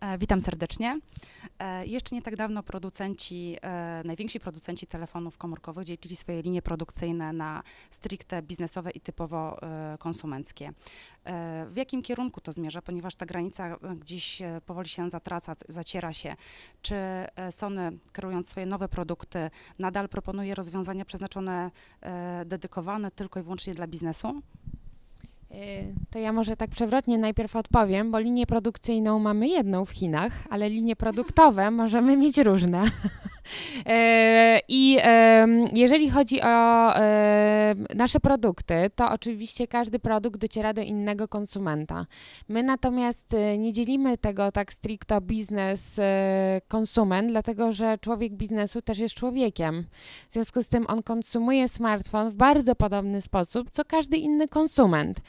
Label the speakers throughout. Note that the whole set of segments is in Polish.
Speaker 1: E, Witam serdecznie. E, Jeszcze nie tak dawno producenci, e, najwięksi producenci telefonów komórkowych dzielili swoje linie produkcyjne na stricte biznesowe i typowo konsumenckie. W jakim kierunku to zmierza, ponieważ ta granica gdzieś powoli się zatraca, zaciera się. Czy Sony, kreując swoje nowe produkty, nadal proponuje rozwiązania przeznaczone, dedykowane tylko i wyłącznie dla biznesu?
Speaker 2: Y, To ja może tak przewrotnie najpierw odpowiem, bo linię produkcyjną mamy jedną w Chinach, ale linie produktowe możemy mieć różne. E, I jeżeli chodzi o em, nasze produkty, to oczywiście każdy produkt dociera do innego konsumenta. My natomiast e, nie dzielimy tego tak stricto biznes e, konsument, dlatego że człowiek biznesu też jest człowiekiem. W związku z tym on konsumuje smartfon w bardzo podobny sposób, co każdy inny konsument.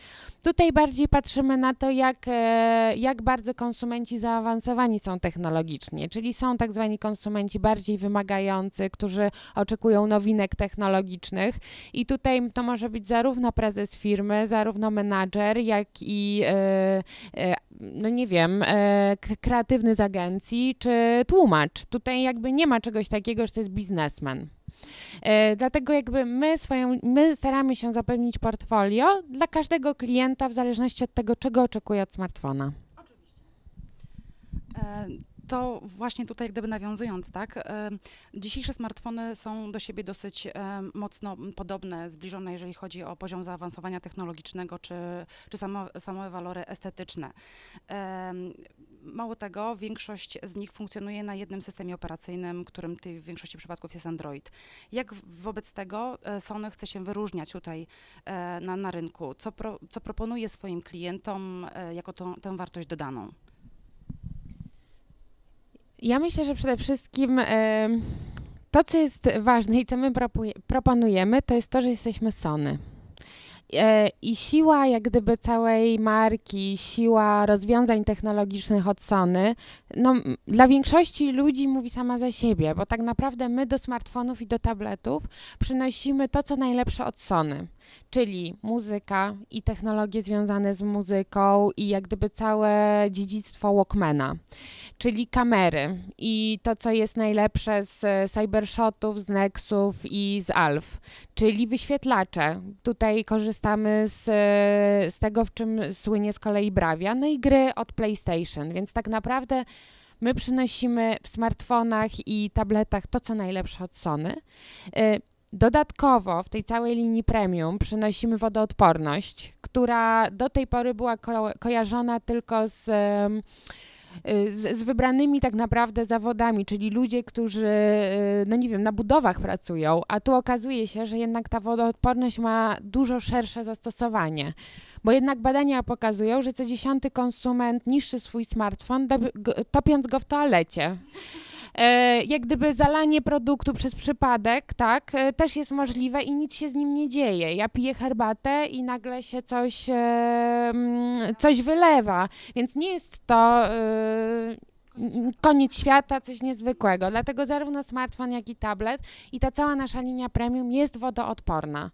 Speaker 2: Tutaj bardziej patrzymy na to, jak, e, jak bardzo konsumenci zaawansowani są technologicznie, czyli są tak zwani konsumenci bardziej wymagający, którzy oczekują nowinek technologicznych i tutaj to może być zarówno prezes firmy, zarówno menadżer, jak i e, e, no nie wiem, e, kreatywny z agencji, czy tłumacz. Tutaj jakby nie ma czegoś takiego, że to jest biznesmen. Dlatego jakby my swoją, my staramy się zapewnić portfolio dla każdego klienta w zależności od tego, czego oczekuje od smartfona.
Speaker 1: To właśnie tutaj jak gdyby nawiązując, tak, dzisiejsze smartfony są do siebie dosyć mocno podobne, zbliżone, jeżeli chodzi o poziom zaawansowania technologicznego, czy, czy samo, walory estetyczne. Mało tego, większość z nich funkcjonuje na jednym systemie operacyjnym, którym w większości przypadków jest Android. Jak wobec tego e, Sony chce się wyróżniać tutaj e, na, na rynku? Co, pro, co proponuje swoim klientom e, jako tą, tę wartość dodaną?
Speaker 2: Ja myślę, że przede wszystkim to, co jest ważne i co my proponujemy, to jest to, że jesteśmy Sony. E, I siła jak gdyby całej marki, siła rozwiązań technologicznych od Sony, no, dla większości ludzi mówi sama za siebie, bo tak naprawdę my do smartfonów i do tabletów przynosimy to, co najlepsze od Sony, czyli muzyka i technologie związane z muzyką i jak gdyby całe dziedzictwo Walkmana czyli kamery i to, co jest najlepsze z e, cybershotów, z Nexów i z Alf, czyli wyświetlacze. Tutaj korzystamy z, e, z tego, w czym słynie z kolei Bravia, no i gry od PlayStation, więc tak naprawdę my przynosimy w smartfonach i tabletach to, co najlepsze od Sony. E, Dodatkowo w tej całej linii premium przynosimy wodoodporność, która do tej pory była ko- kojarzona tylko z y, z, z wybranymi tak naprawdę zawodami, czyli ludzie, którzy, y, no nie wiem, na budowach pracują, a tu okazuje się, że jednak ta wodoodporność ma dużo szersze zastosowanie. Bo jednak badania pokazują, że co dziesiąty konsument niszczy swój smartfon, topiąc go w toalecie. E, jak gdyby zalanie produktu przez przypadek, tak, e, też jest możliwe i nic się z nim nie dzieje. Ja piję herbatę i nagle się coś, e, mm, coś wylewa, więc nie jest to koniec świata, coś niezwykłego. Dlatego zarówno smartfon, jak i tablet i ta cała nasza linia premium jest wodoodporna.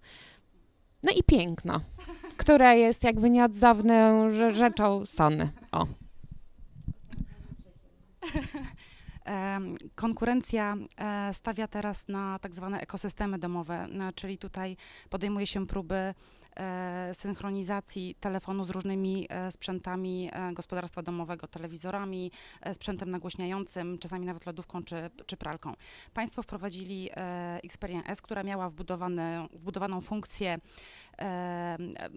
Speaker 2: No i piękno, które jest jakby nieodzowną rze- rzeczą Sony. O.
Speaker 1: Konkurencja e, stawia teraz na tak zwane ekosystemy domowe, czyli tutaj podejmuje się próby e, synchronizacji telefonu z różnymi e, sprzętami gospodarstwa domowego, telewizorami, sprzętem nagłośniającym, czasami nawet lodówką czy, czy pralką. Państwo wprowadzili e, Xperia S, która miała wbudowane, wbudowaną funkcję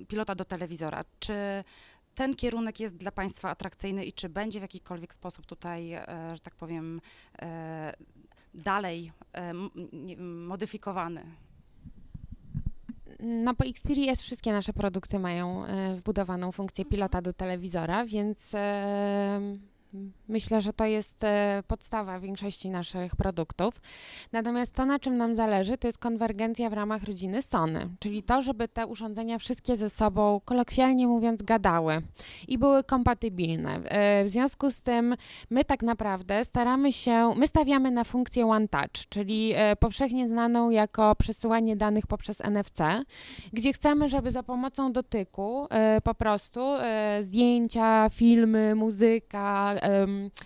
Speaker 1: pilota do telewizora. Czy ten kierunek jest dla Państwa atrakcyjny i czy będzie w jakikolwiek sposób tutaj, e, że tak powiem, e, dalej e, modyfikowany?
Speaker 2: No po Xperia S wszystkie nasze produkty mają wbudowaną funkcję pilota do telewizora, więc myślę, że to jest e, podstawa większości naszych produktów. Natomiast to, na czym nam zależy, to jest konwergencja w ramach rodziny Sony, czyli to, żeby te urządzenia wszystkie ze sobą, kolokwialnie mówiąc, gadały i były kompatybilne. E, w związku z tym my tak naprawdę staramy się, my stawiamy na funkcję One Touch, czyli e, powszechnie znaną jako przesyłanie danych poprzez NFC, gdzie chcemy, żeby za pomocą dotyku po prostu zdjęcia, filmy, muzyka,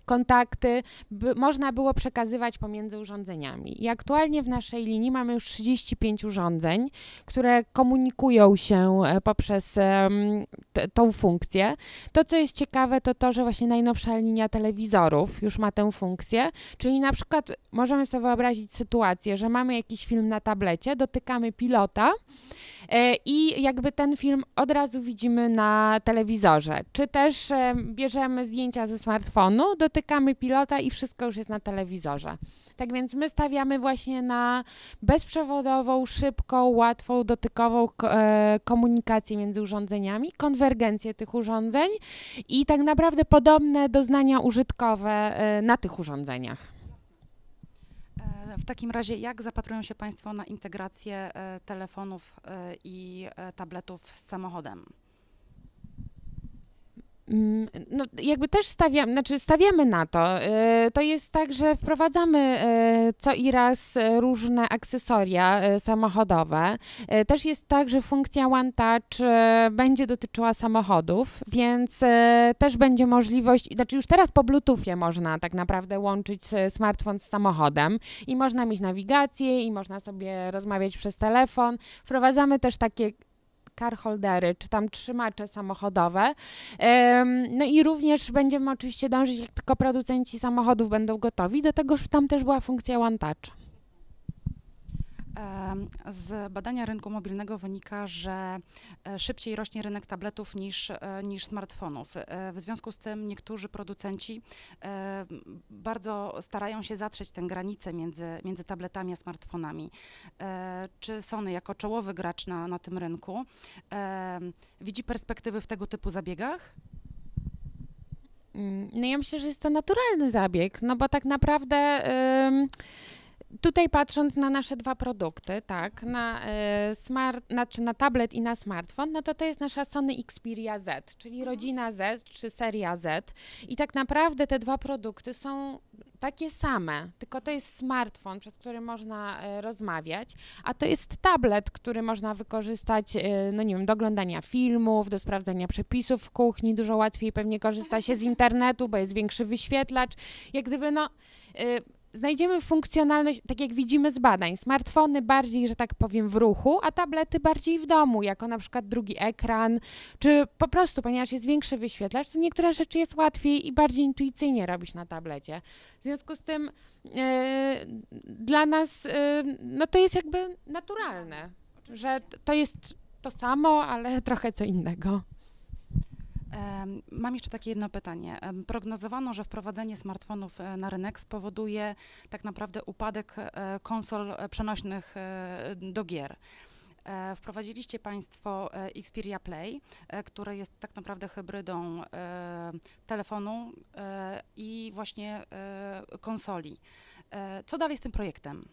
Speaker 2: kontakty by, można było przekazywać pomiędzy urządzeniami. I aktualnie w naszej linii mamy już 35 urządzeń, które komunikują się e, poprzez tą funkcję. To, co jest ciekawe, to to, że właśnie najnowsza linia telewizorów już ma tę funkcję, czyli na przykład możemy sobie wyobrazić sytuację, że mamy jakiś film na tablecie, dotykamy pilota e, i jakby ten film od razu widzimy na telewizorze. Czy też bierzemy zdjęcia ze smartfonu, dotykamy pilota i wszystko już jest na telewizorze. Tak więc my stawiamy właśnie na bezprzewodową, szybką, łatwą, dotykową ko- e, komunikację między urządzeniami, konwergencję tych urządzeń i tak naprawdę podobne doznania użytkowe e, na tych urządzeniach.
Speaker 1: E, W takim razie, jak zapatrują się Państwo na integrację telefonów i tabletów z samochodem?
Speaker 2: Mm, No, jakby też stawiam, znaczy stawiamy na to. E, To jest tak, że wprowadzamy e, co i raz e, różne akcesoria samochodowe. Też jest tak, że funkcja One Touch będzie dotyczyła samochodów, więc też będzie możliwość, znaczy już teraz po Bluetoothie można tak naprawdę łączyć smartfon z samochodem i można mieć nawigację i można sobie rozmawiać przez telefon. Wprowadzamy też takie car holdery, czy tam trzymacze samochodowe. No i również będziemy oczywiście dążyć, jak tylko producenci samochodów będą gotowi, do tego, żeby tam też była funkcja One Touch.
Speaker 1: Z badania rynku mobilnego wynika, że e, szybciej rośnie rynek tabletów niż, e, niż smartfonów. E, W związku z tym niektórzy producenci bardzo starają się zatrzeć tę granicę między, między tabletami a smartfonami. Czy Sony jako czołowy gracz na, na tym rynku widzi perspektywy w tego typu zabiegach?
Speaker 2: Mm, No ja myślę, że jest to naturalny zabieg, no bo tak naprawdę em, tutaj patrząc na nasze dwa produkty, tak, na, e, smart, znaczy na tablet i na smartfon, no to to jest nasza Sony Xperia Z, czyli rodzina Z czy seria Z i tak naprawdę te dwa produkty są takie same, tylko to jest smartfon, przez który można e, rozmawiać, a to jest tablet, który można wykorzystać, e, no nie wiem, do oglądania filmów, do sprawdzania przepisów w kuchni, dużo łatwiej pewnie korzysta się z internetu, bo jest większy wyświetlacz. Jak gdyby, no, znajdziemy funkcjonalność, tak jak widzimy z badań, smartfony bardziej, że tak powiem, w ruchu, a tablety bardziej w domu, jako na przykład drugi ekran, czy po prostu, ponieważ jest większy wyświetlacz, to niektóre rzeczy jest łatwiej i bardziej intuicyjnie robić na tablecie. W związku z tym y, dla nas, y, no to jest jakby naturalne, że to jest to samo, ale trochę co innego.
Speaker 1: Mam jeszcze takie jedno pytanie. Prognozowano, że wprowadzenie smartfonów e, na rynek spowoduje tak naprawdę upadek e, konsol e, przenośnych do gier. Wprowadziliście Państwo Xperia Play, które jest tak naprawdę hybrydą telefonu i właśnie konsoli. Co dalej z tym projektem?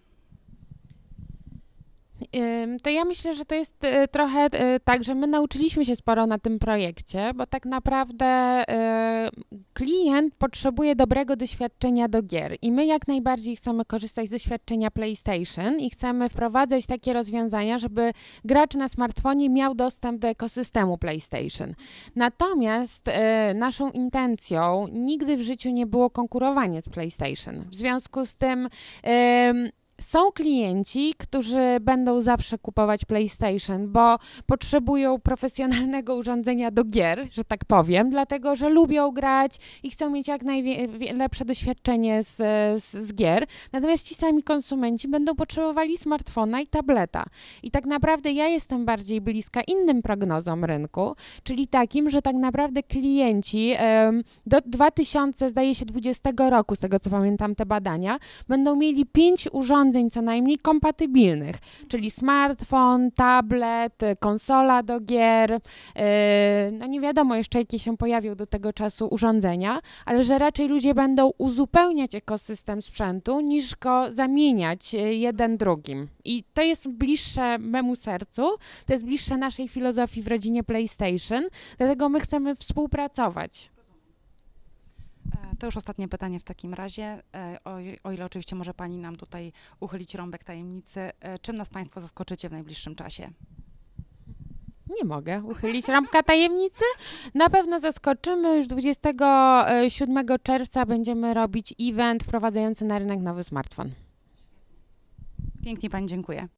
Speaker 2: To ja myślę, że to jest e, trochę e, tak, że my nauczyliśmy się sporo na tym projekcie, bo tak naprawdę e, klient potrzebuje dobrego doświadczenia do gier i my jak najbardziej chcemy korzystać z doświadczenia PlayStation i chcemy wprowadzać takie rozwiązania, żeby gracz na smartfonie miał dostęp do ekosystemu PlayStation. Natomiast naszą intencją nigdy w życiu nie było konkurowanie z PlayStation. W związku z tym są klienci, którzy będą zawsze kupować PlayStation, bo potrzebują profesjonalnego urządzenia do gier, że tak powiem, dlatego że lubią grać i chcą mieć jak najlepsze doświadczenie z, z, z gier. Natomiast ci sami konsumenci będą potrzebowali smartfona i tableta. I tak naprawdę ja jestem bardziej bliska innym prognozom rynku, czyli takim, że tak naprawdę klienci do 2000, zdaje się, 20 roku, z tego co pamiętam te badania, będą mieli pięć urządzeń co najmniej kompatybilnych, czyli smartfon, tablet, y, konsola do gier, yy, no nie wiadomo jeszcze jakie się pojawią do tego czasu urządzenia, ale że raczej ludzie będą uzupełniać ekosystem sprzętu niż go zamieniać y, jeden drugim. I to jest bliższe memu sercu, to jest bliższe naszej filozofii w rodzinie PlayStation, dlatego my chcemy współpracować.
Speaker 1: E, to już ostatnie pytanie w takim razie. E, o, o, ile oczywiście może Pani nam tutaj uchylić rąbek tajemnicy, e, czym nas Państwo zaskoczycie w najbliższym czasie?
Speaker 2: Nie mogę uchylić rąbka tajemnicy. Na pewno zaskoczymy. Już 27 czerwca będziemy robić event wprowadzający na rynek nowy smartfon.
Speaker 1: Pięknie Pani dziękuję.